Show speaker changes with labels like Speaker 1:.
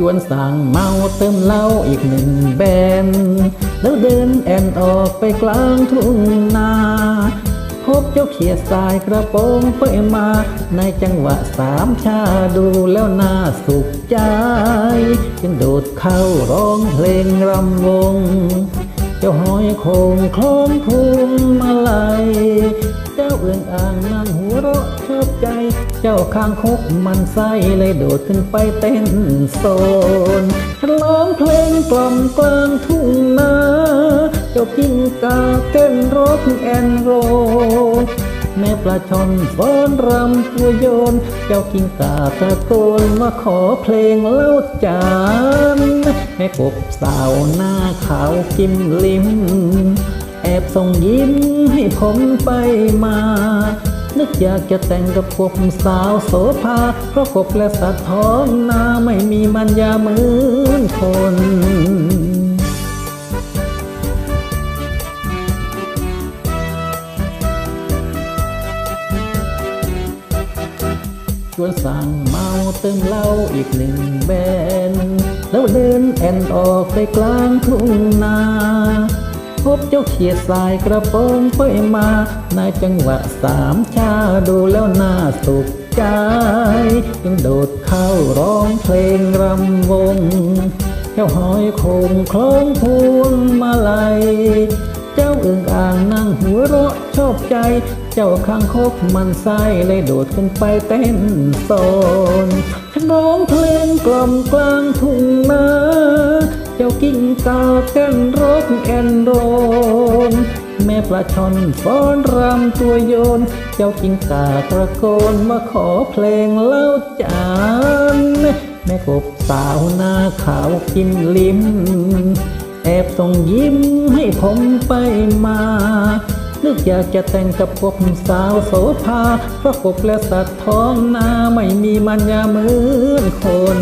Speaker 1: ชวนสั่งเมาเติมเหล้าอีกหนึ่งแบน แล้วเดินแอนออกไปกลางทุ่งนา พบเจ้าเขียดสายกระโปรงเปยมา ในจังหวะสามชาดูแล้วน่าสุขใจจึงโดดเข้าร้องเพลงรำวง เจ้าหอยโคงคล้องพวงมาลัย เจ้อื่นอ่างนั่งหัวเราะชอบใจ เจ้าข้างคกมันไส้เลยโดดขึ้นไปเต้นโซนฉันร้องเพลงกล่อมกลางทุ่งนาเจ้ากิ้งกาเต้นรถแอนโรแม่ปลาช่อนฟ้อนรำตัวโยน เจ้ากิ้งกาตะโกนมาขอเพลงเล่าจานแม่กบสาวหน้าขาวกิมลิม ส่งยิ้มให้ผมไปมา นึกอยากจะแต่งกับกสาวโสภาเพราะกบและสัตว์ท้องนาไม่มีมันยาเหมือนคนชวนสั่งเมาเติมเหล้าอีกหนึ่งแบน แล้วเดินแอนออกไปกลางทุ่งนา พบเจ้าเขียดสายกระโปรงเปยมาในจังหวะสามชาดูแล้วน่าสุขใจจึงโดดเข้าร้องเพลงรำวงเจ้าหอยโคงคล้องพวงมาลัยเจ้าอึ่งอ่างนั่งหัวเราะชอบใจ เจ้าข้างคกมันไส้เลยโดดขึ้นไปเต้นโซนฉันร้องเพลงกล่อมกลางทุ่งนา เจ้ากิ้งกาเต้นรถแอนโรนแม่ปลาช่อนฟ้อนรำตัวโยน เจ้ากิ้งกาตะโกนมาขอเพลงเล่าจานแม่กบสาวหน้าขาวกิมลิมแอบส่งยิ้มให้ผมไปมานึกอยากจะแต่งกับกบสาวโสภา เพราะกบและสัตว์ท้องนาไม่มีมันยาเหมือนคน